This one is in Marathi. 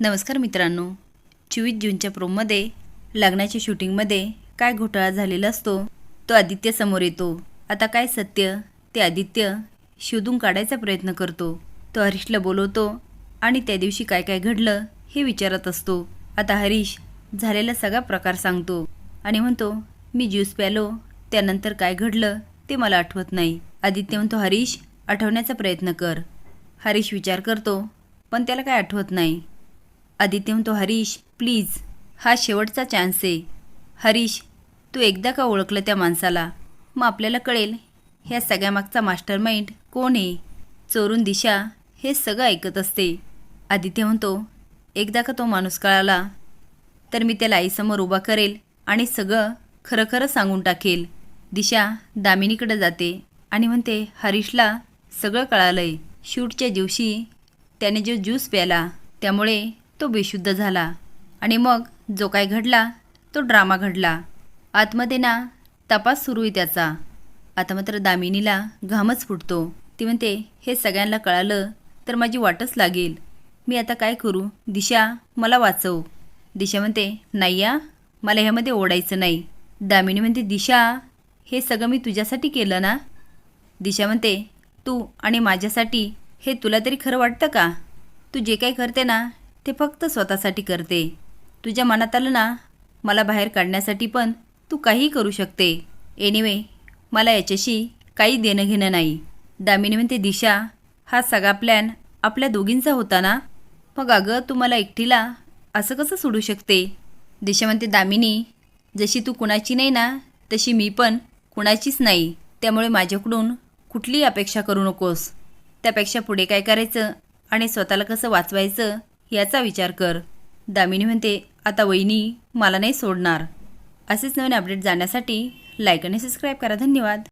नमस्कार मित्रांनो. चोवीस जूनच्या प्रोममध्ये लग्नाच्या शूटिंगमध्ये काय घोटाळा झालेला असतो तो आदित्य समोर येतो. आता काय सत्य? ते आदित्य शोधून काढायचा प्रयत्न करतो. तो हरीशला बोलवतो आणि त्या दिवशी काय काय घडलं हे विचारत असतो. आता हरीश झालेला सगळा प्रकार सांगतो आणि म्हणतो मी ज्यूस प्यालो त्यानंतर काय घडलं ते मला आठवत नाही. आदित्य म्हणतो हरीश आठवण्याचा प्रयत्न कर. हरीश विचार करतो पण त्याला काय आठवत नाही. आदित्य म्हणतो हरीश प्लीज हा शेवटचा चान्स आहे. हरीश तू एकदा का ओळखलं त्या माणसाला? मग आपल्याला कळेल ह्या सगळ्यामागचा मास्टर माइंड कोण आहे? चोरून दिशा हे सगळं ऐकत असते. आदित्य म्हणतो एकदा का तो माणूस कळाला तर मी त्याला आईसमोर उभा करेल आणि सगळं खरं खरं सांगून टाकेल. दिशा दामिनीकडे जाते आणि म्हणते हरीशला सगळं कळालं आहे शूटच्या दिवशी त्याने जो ज्यूस प्याला त्यामुळे तो बेशुद्ध झाला आणि मग जो काय घडला तो ड्रामा घडला. आतमध्ये ना तपास सुरू आहे त्याचा. आता मात्र दामिनीला घामच फुटतो. ती म्हणते हे सगळ्यांना कळालं तर माझी वाटच लागेल. मी आता काय करू? दिशा मला वाचव. दिशा म्हणते नाही या मला ह्यामध्ये ओढायचं नाही. दामिनी म्हणते दिशा हे सगळं मी तुझ्यासाठी केलं ना? दिशा म्हणते तू आणि माझ्यासाठी हे तुला तरी खरं वाटतं का? तू जे काही करते ना ते फक्त स्वतःसाठी करते. तुझ्या मनात आलं ना मला बाहेर काढण्यासाठी पण तू काहीही करू शकते. एनिवे मला याच्याशी काही देणं घेणं नाही. दामिनी म्हणते दिशा हा सगळा प्लॅन आपल्या दोघींचा होता ना? मग अगं तू मला एकटीला असं कसं सोडू शकते? दिशा म्हणते दामिनी जशी तू कुणाची नाही ना तशी मी पण कुणाचीच नाही. त्यामुळे माझ्याकडून कुठलीही अपेक्षा करू नकोस. त्यापेक्षा पुढे काय करायचं आणि स्वतःला कसं वाचवायचं याचा विचार कर. दामिनी म्हणते आता वहिनी मला नाही सोडणार. असेच नवीन अपडेट जाण्यासाठी लाईक आणि सबस्क्राईब करा. धन्यवाद.